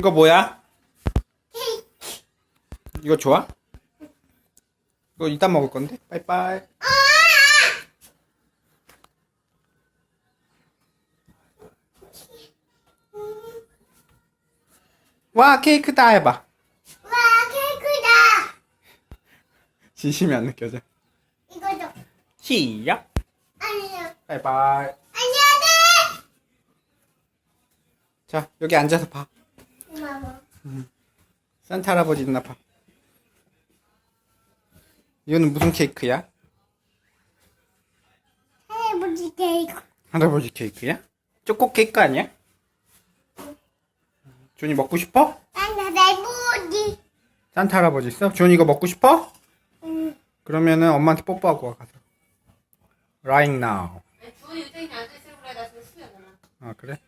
이거 뭐야? 이거 좋아? 이거 이따 먹을 건데? 빠이빠이. 와, 케이크다 해봐. 와 케이크다. 진심이 안 느껴져. 이거죠. 시작. 아니요. 바이바이. 안녕하세요. 자, 여기 앉아서 봐. 마마. 산타 할아버지 있나 봐. 이거는 무슨 케이크야? 할아버지 케이크. 할아버지 케이크야? 초코 케이크 아니야? 준이 먹고 싶어? 할아버지. 산타 할아버지 있어? 준이 이거 먹고 싶어? 응. 그러면은 엄마한테 뽀뽀하고 와 가서. Right now. 앉아있으면 그래